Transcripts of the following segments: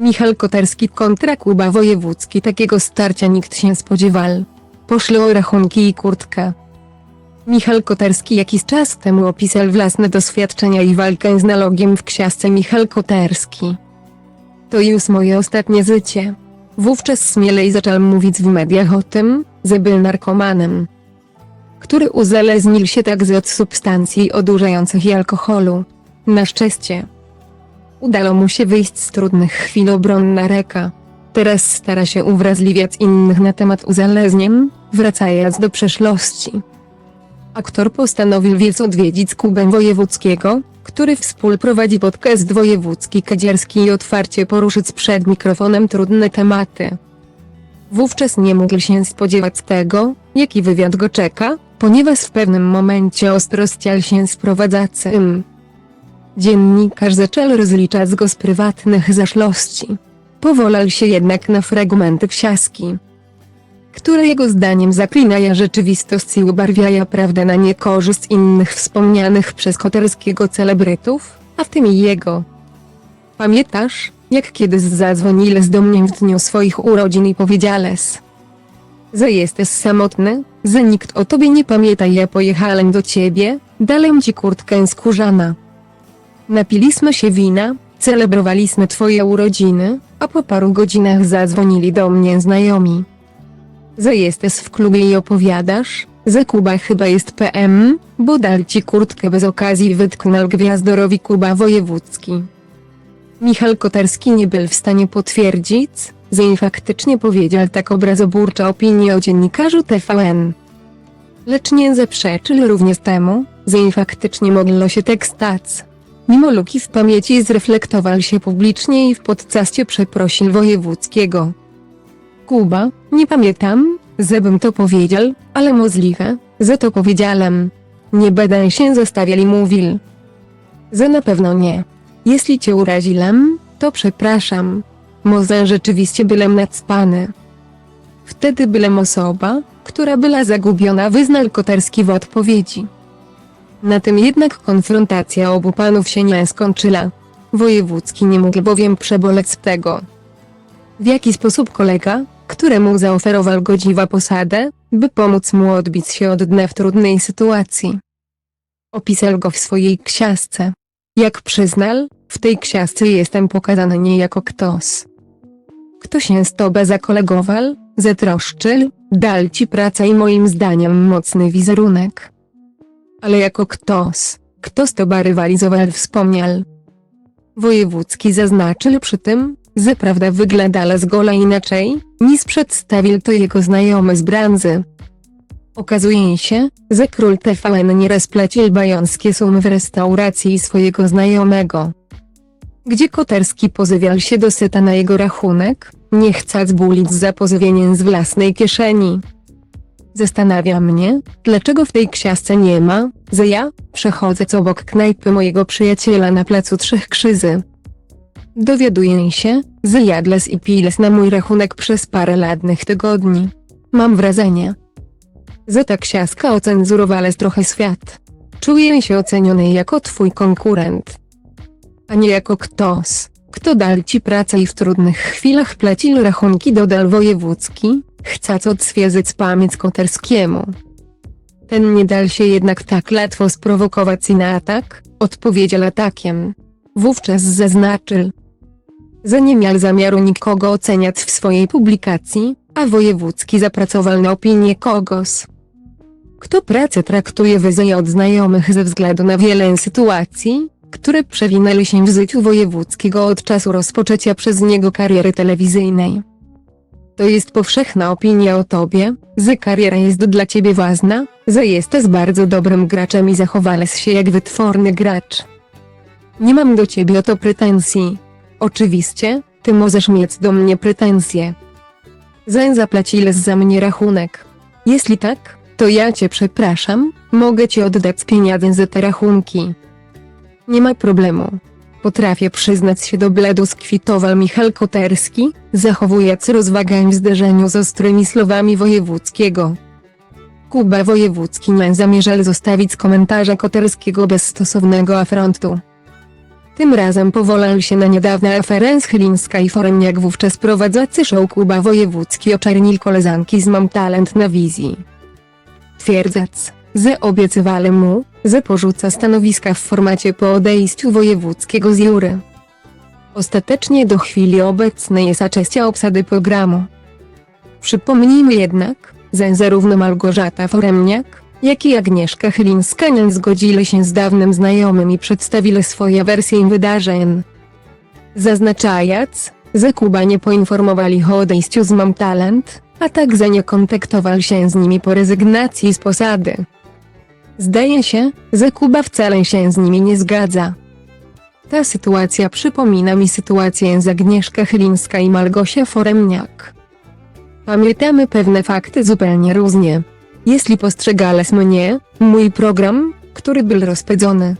Michał Koterski kontra Kuba Wojewódzki takiego starcia nikt się spodziewał. Poszły o rachunki i kurtkę. Michał Koterski jakiś czas temu opisał własne doświadczenia i walkę z nalogiem w książce Michał Koterski. To już moje ostatnie życie. Wówczas śmielej zaczął mówić w mediach o tym, że był narkomanem, który uzależnił się także od substancji odurzających i alkoholu. Na szczęście. Udało mu się wyjść z trudnych chwil obronna reka. Teraz stara się uwrażliwiać innych na temat uzależnień, wracając do przeszłości. Aktor postanowił więc odwiedzić Kubę Wojewódzkiego, który współprowadzi podcast wojewódzki kadzierski i otwarcie poruszyć przed mikrofonem trudne tematy. Wówczas nie mógł się spodziewać tego, jaki wywiad go czeka, ponieważ w pewnym momencie ostro się z prowadzącym. Dziennikarz zaczął rozliczać go z prywatnych zaszłości. Powolał się jednak na fragmenty książki, które jego zdaniem zaklinają rzeczywistość i ubarwiają prawdę na niekorzyść innych wspomnianych przez Koterskiego celebrytów, a w tym i jego. Pamiętasz, jak kiedyś zadzwoniłeś do mnie w dniu swoich urodzin i powiedziałeś, że jesteś samotny, że nikt o tobie nie pamięta ja pojechałem do ciebie, dałem ci kurtkę skórzana. Napiliśmy się wina, celebrowaliśmy twoje urodziny, a po paru godzinach zadzwonili do mnie znajomi. Że jesteś w klubie i opowiadasz, że Kuba chyba jest PM, bo dal ci kurtkę bez okazji wytknął gwiazdorowi Kuba Wojewódzki. Michał Koterski nie był w stanie potwierdzić, że im faktycznie powiedział tak obrazoburcza opinię o dziennikarzu TVN. Lecz nie zaprzeczył również temu, że im faktycznie mogło się tak stać. Mimo luki w pamięci zreflektował się publicznie i w podcaście przeprosił Wojewódzkiego. Kuba, nie pamiętam, żebym to powiedział, ale możliwe, że to powiedziałem. Nie będę się zostawiali mówił. Że na pewno nie. Jeśli cię uraziłem, to przepraszam. Może rzeczywiście byłem nacpany. Wtedy byłem osoba, która była zagubiona wyznał Koterski w odpowiedzi. Na tym jednak konfrontacja obu panów się nie skończyła. Wojewódzki nie mógł bowiem przeboleć z tego. W jaki sposób kolega, któremu zaoferował godziwa posadę, by pomóc mu odbić się od dna w trudnej sytuacji. Opisał go w swojej książce. Jak przyznał, w tej książce jestem pokazany nie jako ktoś. Kto się z tobą zakolegował, zatroszczył, dal ci pracę i moim zdaniem mocny wizerunek. Ale jako ktoś, kto z tobą rywalizował wspomniał. Wojewódzki zaznaczył przy tym, że prawda wyglądała z gola inaczej, niż przedstawił to jego znajomy z branży. Okazuje się, że król TVN nieraz plecił bajońskie sumy w restauracji swojego znajomego. Gdzie Koterski pozywiał się do seta na jego rachunek, nie chcąc bulić za pozywieniem z własnej kieszeni. Zastanawia mnie, dlaczego w tej książce nie ma, że ja przechodzę obok knajpy mojego przyjaciela na placu Trzech Krzyży. Dowiaduję się, że jadles i piles na mój rachunek przez parę ładnych tygodni. Mam wrażenie, że ta książka ocenzurowała trochę świat. Czuję się oceniony jako twój konkurent, a nie jako ktoś, kto dal ci pracę i w trudnych chwilach płacił rachunki dodal wojewódzki, chcąc odświeżyć pamięć Koterskiemu. Ten nie dal się jednak tak łatwo sprowokować na atak, odpowiedział atakiem. Wówczas zaznaczył, że nie miał zamiaru nikogo oceniać w swojej publikacji, a wojewódzki zapracował na opinię kogoś. Kto pracę traktuje wyżej od znajomych ze względu na wiele sytuacji, które przewinęły się w życiu wojewódzkiego od czasu rozpoczęcia przez niego kariery telewizyjnej. To jest powszechna opinia o tobie, że kariera jest dla ciebie ważna, że jesteś bardzo dobrym graczem i zachowałeś się jak wytworny gracz. Nie mam do ciebie o to pretensji. Oczywiście, ty możesz mieć do mnie pretensje. Zań zapłaciłeś za mnie rachunek. Jeśli tak, to ja cię przepraszam, mogę ci oddać pieniądze za te rachunki. Nie ma problemu. Potrafię przyznać się do bledu skwitował Michał Koterski, zachowując rozwagę w zderzeniu z ostrymi słowami wojewódzkiego. Kuba Wojewódzki nie zamierzał zostawić komentarza Koterskiego bez stosownego afrontu. Tym razem powołał się na niedawna aferę z Chylińska i Foremniak wówczas prowadzący show Kuba Wojewódzki oczernil koleżanki z Mam Talent na wizji. Twierdzac, że obiecywali mu, że porzuca stanowiska w formacie po odejściu wojewódzkiego z jury. Ostatecznie do chwili obecnej jest częścią obsady programu. Przypomnijmy jednak, że zarówno Małgorzata Foremniak, jak i Agnieszka Chylińska nie zgodzili się z dawnym znajomym i przedstawili swoje wersje wydarzeń. Zaznaczając, że Kuba nie poinformowali o odejściu z Mam Talent, a także nie kontaktował się z nimi po rezygnacji z posady. Zdaje się, że Kuba wcale się z nimi nie zgadza. Ta sytuacja przypomina mi sytuację z Agnieszka Chylińska i Malgosia Foremniak. Pamiętamy pewne fakty zupełnie różnie. Jeśli postrzegałeś mnie, mój program, który był rozpędzony.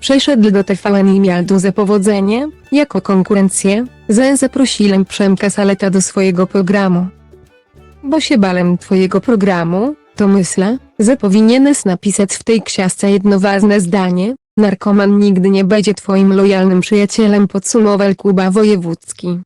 Przeszedł do TVN i miał duże powodzenie, jako konkurencję, że zaprosiłem Przemka Saleta do swojego programu. Bo się bałem twojego programu, to myślę, że powinieneś napisać w tej książce jedno ważne zdanie, narkoman nigdy nie będzie twoim lojalnym przyjacielem podsumował Kuba Wojewódzki.